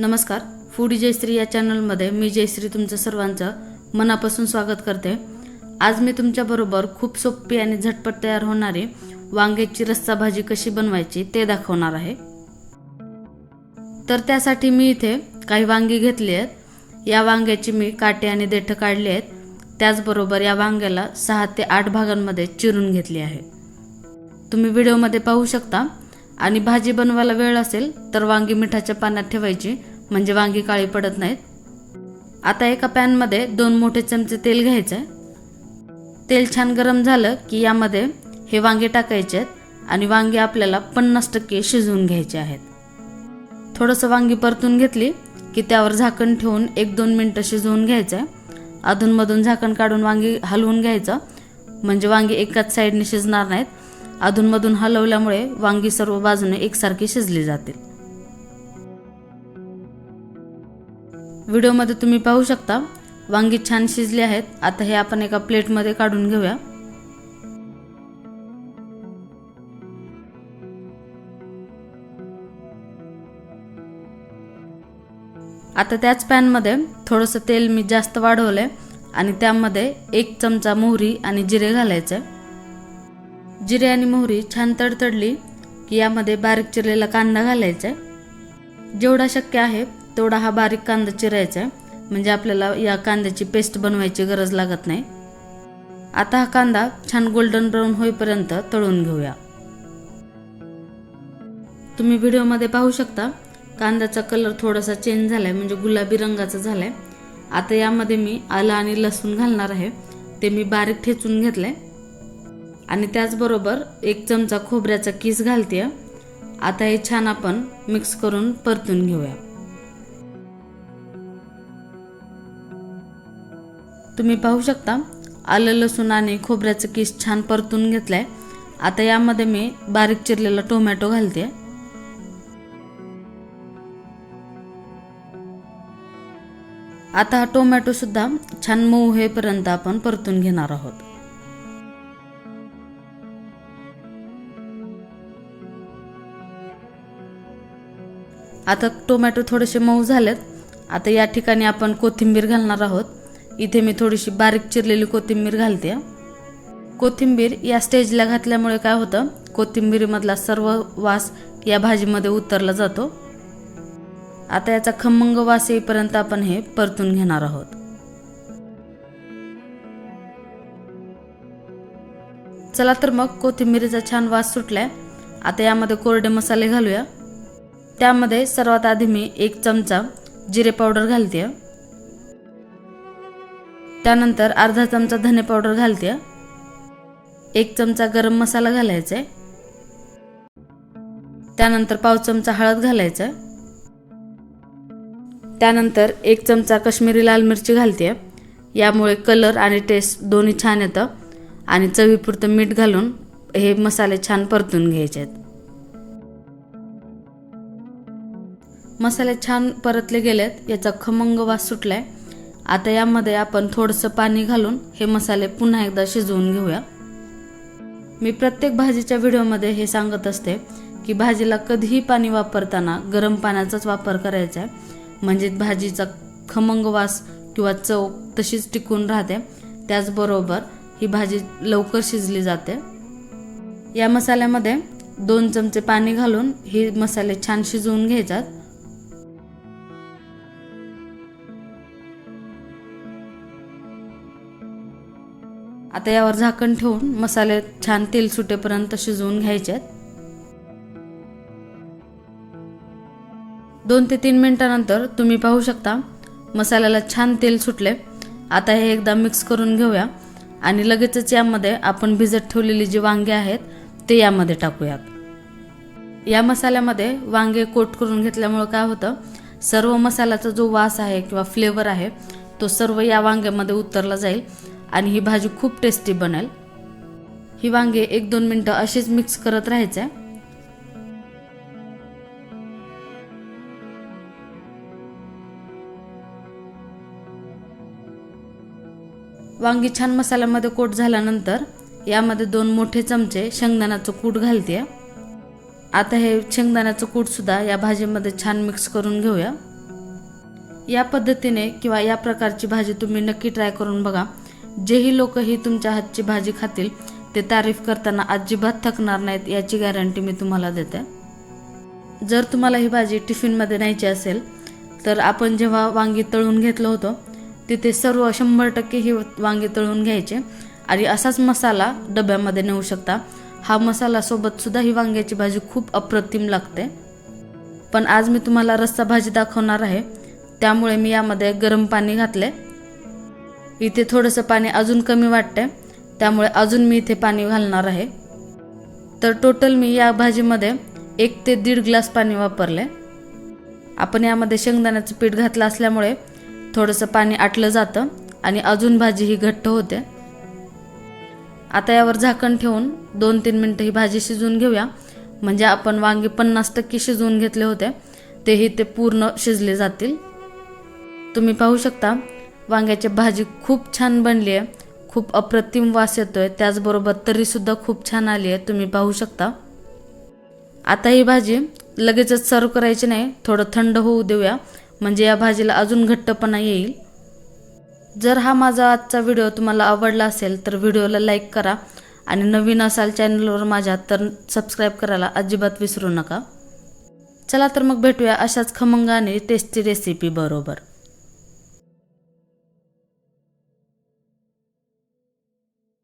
नमस्कार. फूडी जयश्री या चॅनलमध्ये मी जयश्री तुमचं सर्वांचं मनापासून स्वागत करते. आज मी तुमच्याबरोबर खूप सोपी आणि झटपट तयार होणारी वांग्याची रस्सा भाजी कशी बनवायची ते दाखवणार आहे. तर त्यासाठी मी इथे काही वांगी घेतली आहेत. या वांग्याची मी काटे आणि देठं काढली आहेत. त्याचबरोबर या वांग्याला सहा ते आठ भागांमध्ये चिरून घेतली आहे. तुम्ही व्हिडिओमध्ये पाहू शकता. आणि भाजी बनवायला वेळ असेल तर वांगी मिठाच्या पाण्यात ठेवायची. म्हणजे वांगी काळी पडत नाहीत. आता एका पॅनमध्ये दोन मोठे चमचे तेल घ्यायचं आहे तेल छान गरम झालं की यामध्ये हे वांगे टाकायचे आहेत आणि वांगे आपल्याला पन्नास टक्के शिजवून घ्यायचे आहेत. थोडंसं वांगी परतून घेतली की त्यावर झाकण ठेवून एक दोन मिनटं शिजवून घ्यायचं आहे अधूनमधून झाकण काढून वांगी हलवून घ्यायचं. म्हणजे वांगी एकाच साईडने शिजणार नाहीत. अधूनमधून हलवल्यामुळे वांगी सर्व बाजूने एकसारखी शिजली जातील. व्हिडिओमध्ये तुम्ही पाहू शकता. वांगी छान शिजली आहेत. आता हे आपण एका प्लेटमध्ये काढून घेऊया. आता त्याच पॅनमध्ये थोडंसं तेल मी जास्त वाढवलं आहे आणि त्यामध्ये एक चमचा मोहरी आणि जिरे घालायचं. आहे जिरे आणि मोहरी छान तडतडली की यामध्ये बारीक चिरलेला कांदा घालायचा. आहे जेवढा शक्य आहे तेवढा हा बारीक कांदा चिरायचा आहे. म्हणजे आपल्याला या कांद्याची पेस्ट बनवायची गरज लागत नाही. आता हा कांदा छान गोल्डन ब्राऊन होईपर्यंत तळून घेऊया. तुम्ही व्हिडिओमध्ये पाहू शकता कांद्याचा कलर थोडासा चेंज झालाय म्हणजे गुलाबी रंगाचा झालाय. आता यामध्ये मी आलं आणि लसूण घालणार आहे. ते मी बारीक ठेचून घेतलंय. आणि त्याचबरोबर एक चमचा खोबऱ्याचा किस घालते आता हे छान आपण मिक्स करून परतून घेऊया. तुम्ही पाहू शकता आलं लसूण आणि खोबऱ्याचं किस छान परतून घेतलंय. आता यामध्ये मी बारीक चिरलेला टोमॅटो घालते. आता हा टोमॅटो सुद्धा छान मऊ होईपर्यंत आपण परतून घेणार आहोत. आता टोमॅटो थोडेसे मऊ झालेत. आता या ठिकाणी आपण कोथिंबीर घालणार आहोत. इथे मी थोडीशी बारीक चिरलेली कोथिंबीर घालते. कोथिंबीर या स्टेजला घातल्यामुळे काय होतं? कोथिंबीरीमधला सर्व वास या भाजीमध्ये उतरला जातो. आता याचा खमंग वास येईपर्यंत आपण हे परतून घेणार आहोत. चला तर मग कोथिंबीरीचा छान वास सुटलाय. आता यामध्ये कोरडे मसाले घालूया. त्यामध्ये सर्वात आधी मी एक चमचा जिरे पावडर घालते. त्यानंतर अर्धा चमचा धने पावडर घालते. एक चमचा गरम मसाला घालायचा आहे त्यानंतर पाव चमचा हळद घालायचा आहे त्यानंतर एक चमचा कश्मीरी लाल मिरची घालते. यामुळे कलर आणि टेस्ट दोन्ही छान येतं. आणि चवीपुरतं मीठ घालून हे मसाले छान परतून घ्यायचे आहेत. मसाले छान परतले गेलेत. याचा खमंग वास सुटलाय. आता यामध्ये आपण थोडंसं पाणी घालून हे मसाले पुन्हा एकदा शिजवून घेऊया. मी प्रत्येक भाजीच्या व्हिडिओमध्ये हे सांगत असते की भाजीला कधीही पाणी वापरताना गरम पाण्याचाच वापर करायचा आहे. म्हणजे भाजीचा खमंग वास किंवा चव तशीच टिकून राहते. त्याचबरोबर ही भाजी लवकर शिजली जाते. या मसाल्यामध्ये दोन चमचे पाणी घालून ही मसाले छान शिजवून घ्यायचात आता यावर झाकण ठेवून मसाले छान तेल सुटेपर्यंत शिजवून घ्यायचे आहेत. दोन ते तीन मिनिटानंतर तुम्ही पाहू शकता मसाल्याला छान तेल सुटले. आता हे एकदा मिक्स करून घेऊया आणि लगेचच यामध्ये आपण भिजत ठेवलेली जी वांगे आहेत ते यामध्ये टाकूयात. या मसाल्यामध्ये वांगे कोट करून घेतल्यामुळं काय होतं सर्व मसाल्याचा जो वास आहे किंवा फ्लेवर आहे तो सर्व या वांग्यामध्ये उतरला जाईल. आणि ही भाजी खूप टेस्टी बनेल. ही वांगे एक दोन मिनटं अशीच मिक्स करत राहायचं. आहे वांगी छान मसाल्यामध्ये कोट झाल्यानंतर यामध्ये दोन मोठे चमचे शेंगदाण्याचं कूट घालते. आता हे शेंगदाण्याचं कूटसुद्धा या भाजीमध्ये छान मिक्स करून घेऊया. या पद्धतीने किंवा या प्रकारची भाजी तुम्ही नक्की ट्राय करून बघा. जेही लोक ही तुमच्या हातची भाजी खातील ते तारीफ करताना अजिबात थकणार नाहीत याची गॅरंटी मी तुम्हाला देते. जर तुम्हाला ही भाजी टिफिनमध्ये न्यायची असेल तर आपण जेव्हा वांगी तळून घेतलं होतं तिथे सर्व शंभर टक्के ही वांगी तळून घ्यायचे आणि असाच मसाला डब्यामध्ये नेऊ शकता. हा मसाला सुद्धा ही वांग्याची भाजी खूप अप्रतिम लागते. पण आज मी तुम्हाला रस्सा भाजी दाखवणार आहे. त्यामुळे मी यामध्ये गरम पाणी घातले. इथे थोडंसं पाणी अजून कमी वाटते त्यामुळे अजून मी इथे पाणी घालणार आहे. तर टोटल मी या भाजीमध्ये एक ते दीड ग्लास पाणी वापरले आपण यामध्ये शेंगदाण्याचं पीठ घातलं असल्यामुळे थोडंसं पाणी आटलं जातं आणि अजून भाजी ही घट्ट होते. आता यावर झाकण ठेवून दोन तीन मिनटं ही भाजी शिजवून घेऊया. म्हणजे आपण वांगे पन्नास टक्के शिजवून घेतले होते. तेही ते पूर्ण शिजले जातील. तुम्ही पाहू शकता वांग्याची भाजी खूप छान बनली आहे. खूप अप्रतिम वास येतोय. त्याचबरोबर तरीसुद्धा खूप छान आली आहे. तुम्ही पाहू शकता. आता ही भाजी लगेचच सर्व करायची नाही. थोडं थंड होऊ देऊया. म्हणजे या भाजीला अजून घट्टपणा येईल. जर हा माझा आजचा व्हिडिओ तुम्हाला आवडला असेल तर व्हिडिओला लाईक करा. आणि नवीन असाल चॅनलवर माझ्या तर सबस्क्राईब करायला अजिबात विसरू नका. चला तर मग भेटूया अशाच खमंग आणि टेस्टी रेसिपी बरोबर.